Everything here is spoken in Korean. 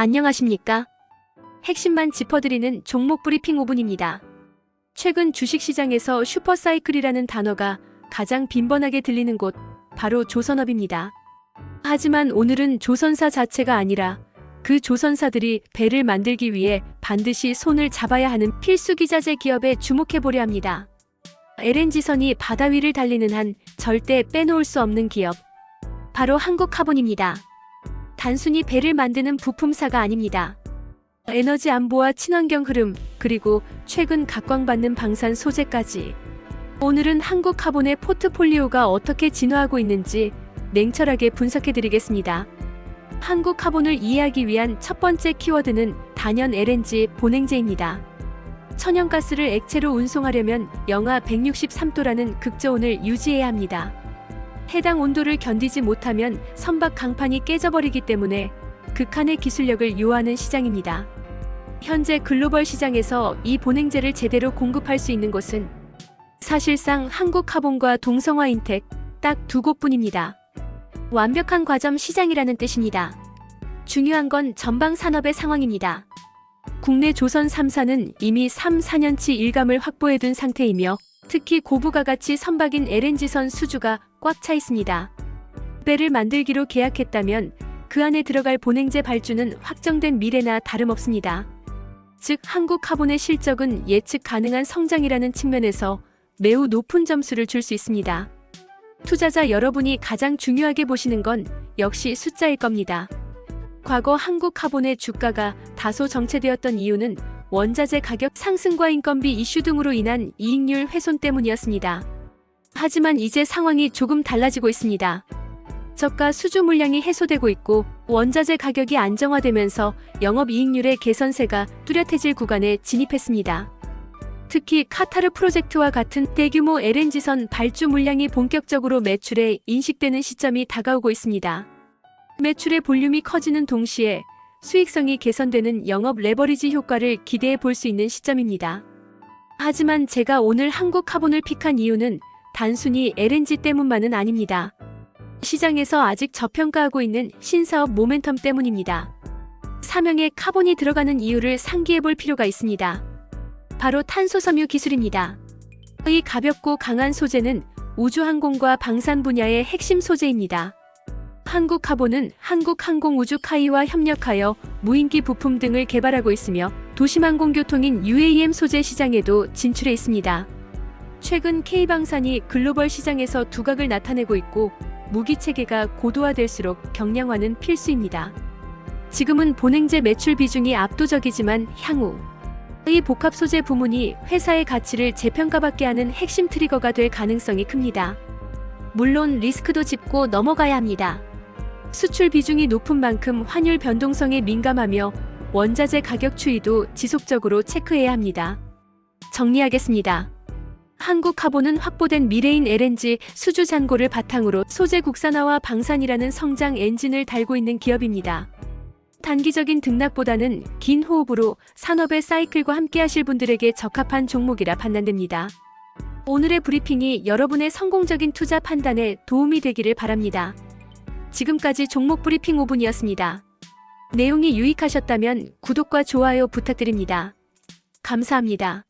안녕하십니까? 핵심만 짚어드리는 종목 브리핑 5분입니다. 최근 주식시장에서 슈퍼사이클이라는 단어가 가장 빈번하게 들리는 곳, 바로 조선업입니다. 하지만 오늘은 조선사 자체가 아니라 그 조선사들이 배를 만들기 위해 반드시 손을 잡아야 하는 필수 기자재 기업에 주목해 보려 합니다. LNG선이 바다 위를 달리는 한 절대 빼놓을 수 없는 기업. 바로 한국카본입니다. 단순히 배를 만드는 부품사가 아닙니다. 에너지 안보와 친환경 흐름, 그리고 최근 각광받는 방산 소재까지. 오늘은 한국 카본의 포트폴리오가 어떻게 진화하고 있는지 냉철하게 분석해 드리겠습니다. 한국 카본을 이해하기 위한 첫 번째 키워드는 단연 LNG 본행제입니다. 천연가스를 액체로 운송하려면 영하 163도라는 극저온을 유지해야 합니다. 해당 온도를 견디지 못하면 선박 강판이 깨져버리기 때문에 극한의 기술력을 요하는 시장입니다. 현재 글로벌 시장에서 이 본행제를 제대로 공급할 수 있는 곳은 사실상 한국카본과 동성화인텍 딱 두 곳뿐입니다. 완벽한 과점 시장이라는 뜻입니다. 중요한 건 전방 산업의 상황입니다. 국내 조선 3사는 이미 3, 4년치 일감을 확보해둔 상태이며 특히 고부가 가치 선박인 LNG선 수주가 꽉 차 있습니다. 배를 만들기로 계약했다면 그 안에 들어갈 본행제 발주는 확정된 미래나 다름없습니다. 즉 한국 카본의 실적은 예측 가능한 성장이라는 측면에서 매우 높은 점수를 줄 수 있습니다. 투자자 여러분이 가장 중요하게 보시는 건 역시 숫자일 겁니다. 과거 한국 카본의 주가가 다소 정체되었던 이유는 원자재 가격 상승과 인건비 이슈 등으로 인한 이익률 훼손 때문이었습니다. 하지만 이제 상황이 조금 달라지고 있습니다. 저가 수주 물량이 해소되고 있고 원자재 가격이 안정화되면서 영업 이익률의 개선세가 뚜렷해질 구간에 진입했습니다. 특히 카타르 프로젝트와 같은 대규모 LNG선 발주 물량이 본격적으로 매출에 인식되는 시점이 다가오고 있습니다. 매출의 볼륨이 커지는 동시에 수익성이 개선되는 영업 레버리지 효과를 기대해 볼 수 있는 시점입니다. 하지만 제가 오늘 한국 카본을 픽한 이유는 단순히 LNG 때문만은 아닙니다. 시장에서 아직 저평가하고 있는 신사업 모멘텀 때문입니다. 사명에 카본이 들어가는 이유를 상기해 볼 필요가 있습니다. 바로 탄소섬유 기술입니다. 이 가볍고 강한 소재는 우주항공과 방산 분야의 핵심 소재입니다. 한국카본은 한국항공우주카이와 협력하여 무인기 부품 등을 개발하고 있으며 도심항공교통인 UAM 소재 시장에도 진출해 있습니다. 최근 K방산이 글로벌 시장에서 두각을 나타내고 있고 무기 체계가 고도화될수록 경량화는 필수입니다. 지금은 본행제 매출 비중이 압도적이지만 향후 이 복합 소재 부문이 회사의 가치를 재평가받게 하는 핵심 트리거가 될 가능성이 큽니다. 물론 리스크도 짚고 넘어가야 합니다. 수출 비중이 높은 만큼 환율 변동성에 민감하며 원자재 가격 추이도 지속적으로 체크해야 합니다. 정리하겠습니다. 한국 카본은 확보된 미래인 LNG 수주 잔고를 바탕으로 소재 국산화와 방산이라는 성장 엔진을 달고 있는 기업입니다. 단기적인 등락보다는 긴 호흡으로 산업의 사이클과 함께 하실 분들에게 적합한 종목이라 판단됩니다. 오늘의 브리핑이 여러분의 성공적인 투자 판단에 도움이 되기를 바랍니다. 지금까지 종목 브리핑 5분이었습니다. 내용이 유익하셨다면 구독과 좋아요 부탁드립니다. 감사합니다.